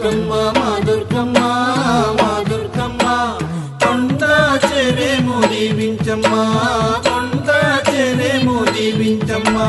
மாதுர்க்கம்மா மாதுர்க்கம்மா மாதுர்க்கம்மா Konda చెరే Modi వించమ్మా Konda చెరే Modi వించమ్మా